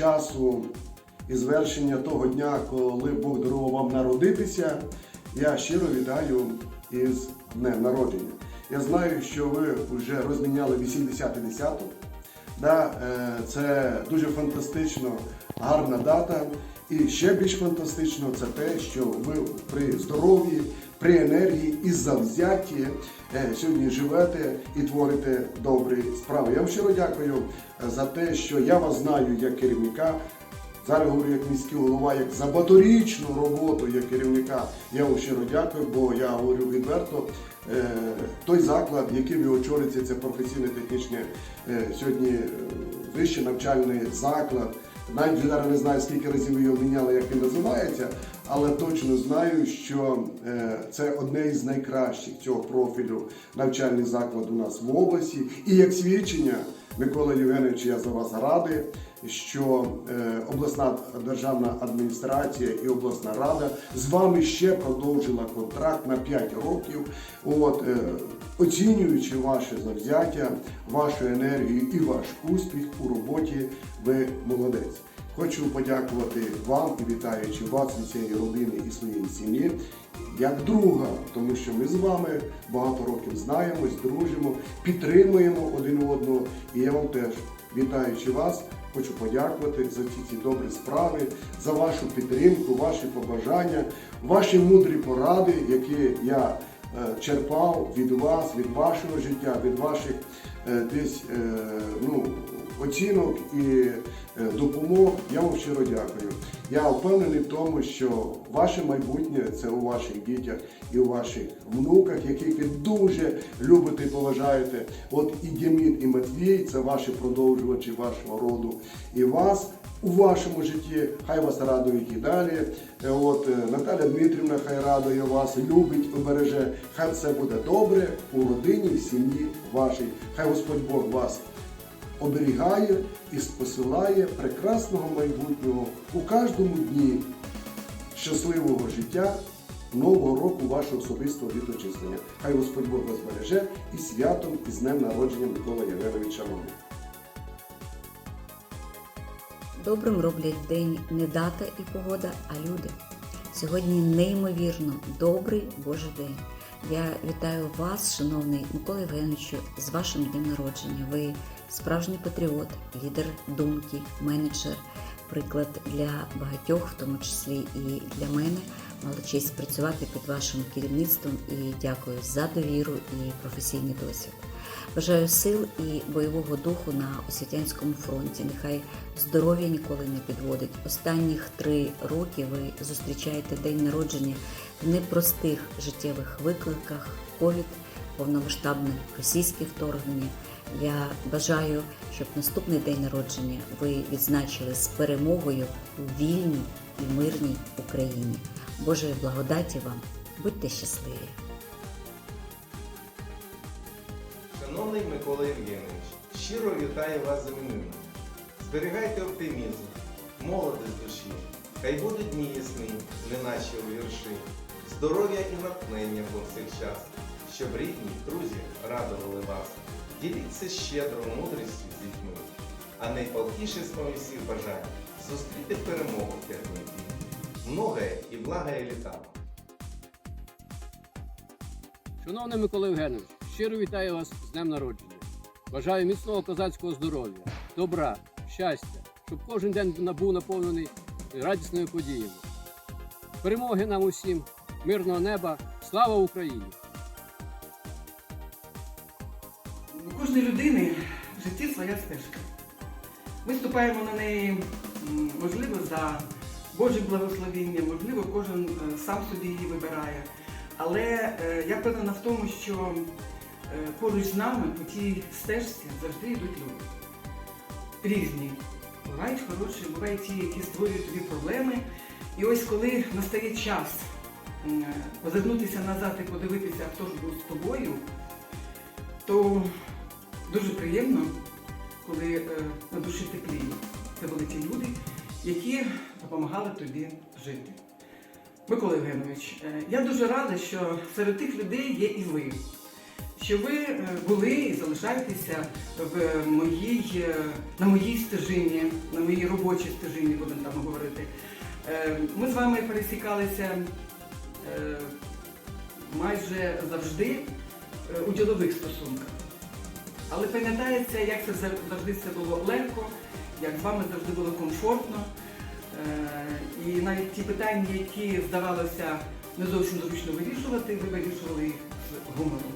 Часу і звершення того дня, коли Бог дарував вам народитися, я щиро вітаю із днем народження. Я знаю, що ви вже розміняли 80 десяток. Да, е, це дуже фантастично гарна дата. І ще більш фантастично це те, що ви при здоров'ї, при енергії і завзятті е, сьогодні живете і творите добрі справи. Я вам щиро дякую е, за те, що я вас знаю як керівника. Зараз говорю як міський голова, як за багаторічну роботу як керівника. Я вам щиро дякую, бо я говорю відверто. е, Той заклад, який ви очолюєте, це професійно-технічний е, сьогодні вищий навчальний заклад. Навіть зараз не знаю, скільки разів його міняли, як він називається, але точно знаю, що е, це одне із найкращих цього профілю навчальний заклад у нас в області. І як свідчення, Микола Євгенович, я за вас радий, що е, обласна державна адміністрація і обласна рада з вами ще продовжила контракт на 5 років. От, е, оцінюючи ваше завзяття, вашу енергію і ваш успіх у роботі, ви молодець. Хочу подякувати вам і вітаючи вас від цієї родини і своєї сім'ї, як друга, тому що ми з вами багато років знаємось, дружимо, підтримуємо один одного. І я вам теж, вітаючи вас, хочу подякувати за ці, ці добрі справи, за вашу підтримку, ваші побажання, ваші мудрі поради, які я е, черпав від вас, від вашого життя, від ваших е, десь е, ну, оцінок і е, допомог. Я вам щиро дякую. Я впевнений в тому, що ваше майбутнє це у ваших дітях і у ваших внуках, яких ви дуже любите і поважаєте. От і Діміт, і Матвій це ваші продовжувачі вашого роду. І вас у вашому житті, хай вас радують і далі. Е, От е, Наталя Дмитрівна хай радує вас, любить, обереже. Хай все буде добре у родині, в сім'ї вашій. Хай Господь Бог вас оберігає і посилає прекрасного майбутнього у кожному дні щасливого життя, нового року вашого особистого відочислення. Хай Господь Бог вас береже і святом, і з днем народження Микола Євгеновича Мами. Добрим роблять день не дата і погода, а люди. Сьогодні неймовірно добрий Божий день. Я вітаю вас, шановний Микола Євгеновичу, з вашим днем народження. Ви справжній патріот, лідер думки, менеджер, приклад для багатьох, в тому числі і для мене. Мала честь працювати під вашим керівництвом і дякую за довіру і професійний досвід. Бажаю сил і бойового духу на освітянському фронті. Нехай здоров'я ніколи не підводить. Останніх три роки ви зустрічаєте день народження в непростих життєвих викликах, ковід, повномасштабне російське вторгнення. Я бажаю, щоб наступний день народження ви відзначили з перемогою у вільній і мирній Україні. Божої благодаті вам, будьте щасливі! Шановний Микола Євгенович, щиро вітаю вас з іменинами. Зберігайте оптимізм, молодість душі, хай будуть дні ясні, неначе у вірші, здоров'я і натхнення повсякчас, щоб рідні, друзі радували вас. Діліться щедро мудрістю з дітьми, а найпалкіше з поміж всіх бажань зустріти перемогу в дні. Многое і благое літа. Шановний Микола Євгенович, щиро вітаю вас з днем народження. Бажаю міцного козацького здоров'я, добра, щастя, щоб кожен день був наповнений радісними подіями. Перемоги нам усім, мирного неба, слава Україні! Кожної людини в житті своя стежка. Ми ступаємо на неї, можливо, за Божим благословенням, можливо, кожен е, сам собі її вибирає. Але е, я впевнена в тому, що е, поруч з нами по тій стежці завжди йдуть люди. Різні. Бувають хороші, бувають ті, які створюють тобі проблеми. І ось коли настає час озирнутися назад і подивитися, хто ж був з тобою, то дуже приємно, коли е, на душі тепліє. Це були ті люди, які допомагали тобі жити. Микола Євгенович, е, я дуже рада, що серед тих людей є і ви. Що ви е, були і залишаєтеся в моїй, на моїй стежині, на моїй робочій стежині, будемо там говорити. Ми з вами пересікалися майже завжди у ділових стосунках. Але пам'ятається, як це завжди все було легко, як з вами завжди було комфортно. Е, І навіть ті питання, які здавалося не зовсім зручно вирішувати, ви вирішували їх з гумором.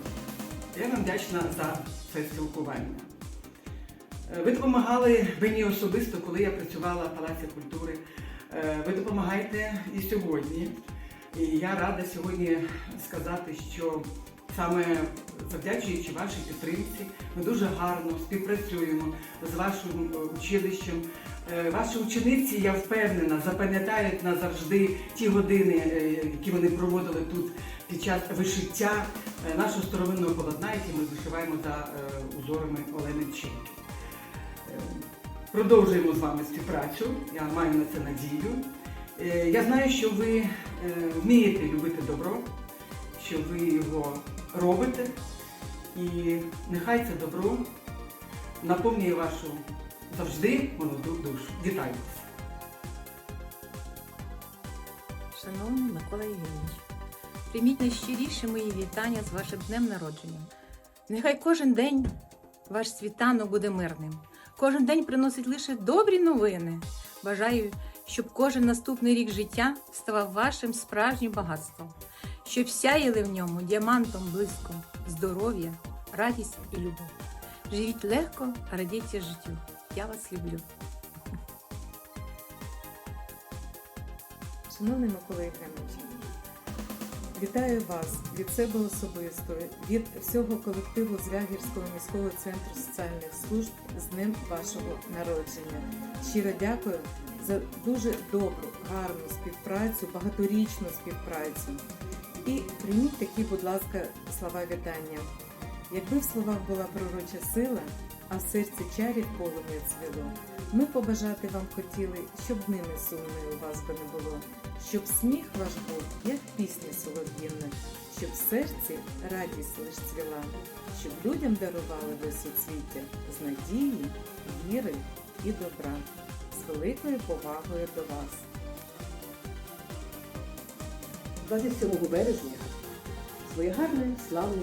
Я вам вдячна за це спілкування. Е, Ви допомагали мені особисто, коли я працювала в Палаці культури. Е, Ви допомагаєте і сьогодні. І я рада сьогодні сказати, що саме завдячуючи вашій підтримці, ми дуже гарно співпрацюємо з вашим е, училищем. Е, Ваші учениці, я впевнена, запам'ятають назавжди ті години, е, які вони проводили тут під час вишиття нашого старовинного полотна, який ми вишиваємо за узорами Олени Ченки. Е, Продовжуємо з вами співпрацю. Я маю на це надію. Я знаю, що ви вмієте любити добро, що ви його робите, і нехай це добро наповнює вашу завжди молоду душу. Вітаю вас! Шановний Микола Євгенович, прийміть найщиріше мої вітання з вашим днем народження. Нехай кожен день ваш світанок буде мирним. Кожен день приносить лише добрі новини. Бажаю, щоб кожен наступний рік життя ставав вашим справжнім багатством, щоб сяяли в ньому діамантом близько, здоров'я, радість і любов. Живіть легко, радійте життю. Я вас люблю. Шановний Микола Євгенович, вітаю вас від себе особисто, від всього колективу Звягірського міського центру соціальних служб з Днем вашого народження. Щиро дякую за дуже добру, гарну співпрацю, багаторічну співпрацю. І прийміть такі, будь ласка, слова вітання. Якби в словах була пророча сила, а в серці чарів полум'я цвіло, ми побажати вам хотіли, щоб днини сумної у вас би не було, щоб сміх ваш був, як пісня солов'їна, щоб в серці радість лиш цвіла, щоб людям дарували ви суцвіття з надії, віри і добра, з великою повагою до вас. 27 березня своє гарне, славне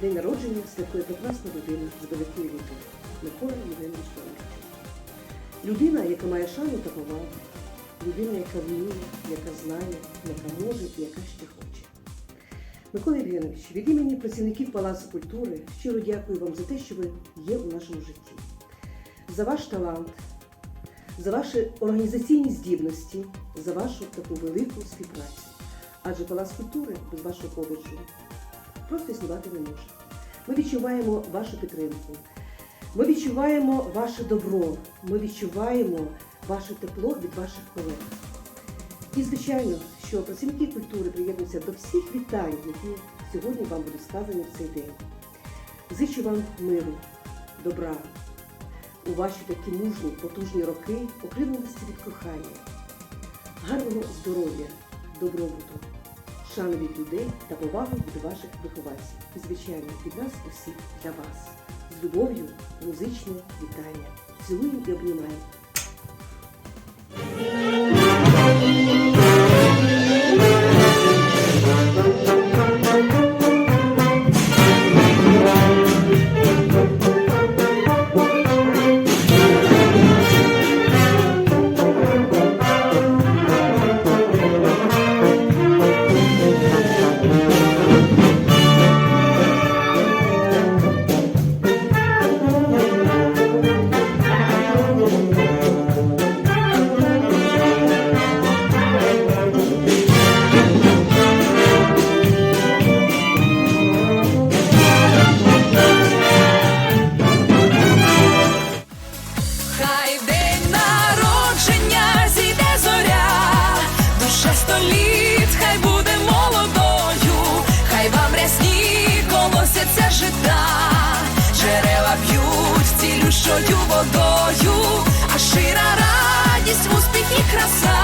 день народження святкує прекрасна людина з великої віки Микола Євгенович Франкович. Людина, яка має шану та повагу, людина, яка вміє, яка знає, яка може і яка ще хоче. Микола Євгенович, від імені працівників Палацу культури щиро дякую вам за те, що ви є у нашому житті, за ваш талант, за ваші організаційні здібності, за вашу таку велику співпрацю. Адже Палац культури без вашого коледжу просто існувати не може. Ми відчуваємо вашу підтримку, ми відчуваємо ваше добро, ми відчуваємо ваше тепло від ваших колег. І, звичайно, що працівники культури приєднуються до всіх вітань, які сьогодні вам будуть сказані в цей день. Зичу вам миру, добра, у ваші такі мужні, потужні роки, окрилності від кохання, гарного здоров'я, добробуту, від людей та повагу від ваших вихованців. І, звичайно, від нас усіх для вас. З любов'ю, музичне вітання. Цілую і обнімаємо. Цілющою водою, а шира радість, успіх і краса,